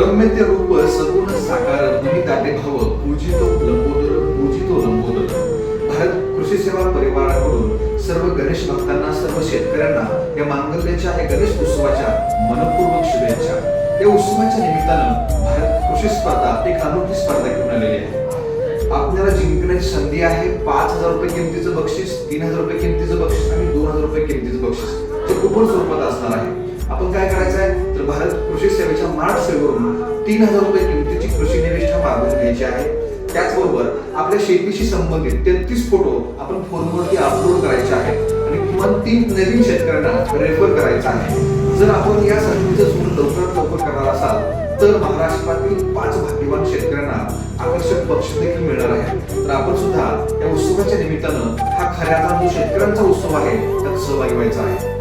औरम्य रूप सगुण साकार तुम्ही दाटे भाव पूजितो लंबोदर पूजितो लंबोदर. भारत कृषी सेवा परिवाराकडून सर्व गणेश भक्तांना सर्व शेतकऱ्यांना या मांगल्याच्या या गणेश उत्सवाच्या मनपूर्वक शुभेच्छा. या उत्सवाच्या निमित्तानं भारत कृषी स्पर्धा एक अनोखी स्पर्धा घेऊन आलेली आहे. आपल्याला जिंकण्याची संधी आहे पाच हजार रुपये किमतीचं बक्षीस तीन हजार रुपये किमतीचं बक्षीस आणि दोन हजार रुपये किमतीचं बक्षीस. ते कुपन स्वरूपात असणार आहे. आपण काय करायचं आहे तर भारत कृषी सेवेच्या मार्ट सेवेवरून तीन हजार रुपये किमतीची कृषी निविष्ठा मागून घ्यायची आहे. त्याचबरोबर आपल्या शेतीशी संबंधित तेहतीस फोटो आपण फोनवरती अपलोड करायचे आहेत आणि किमान तीन नवीन शेतकऱ्यांना रेफर करायचं आहे जर आपण या संधीचं सोडून लवकरात लवकर करणार असाल तर महाराष्ट्रातील पाच भाग्यवान शेतकऱ्यांना आकर्षक बक्षीस देखील मिळणार आहे. तर आपण सुद्धा या उत्सवाच्या निमित्तानं हा खऱ्या अर्थानं जो शेतकऱ्यांचा उत्सव आहे त्यात सहभागी व्हायचा आहे.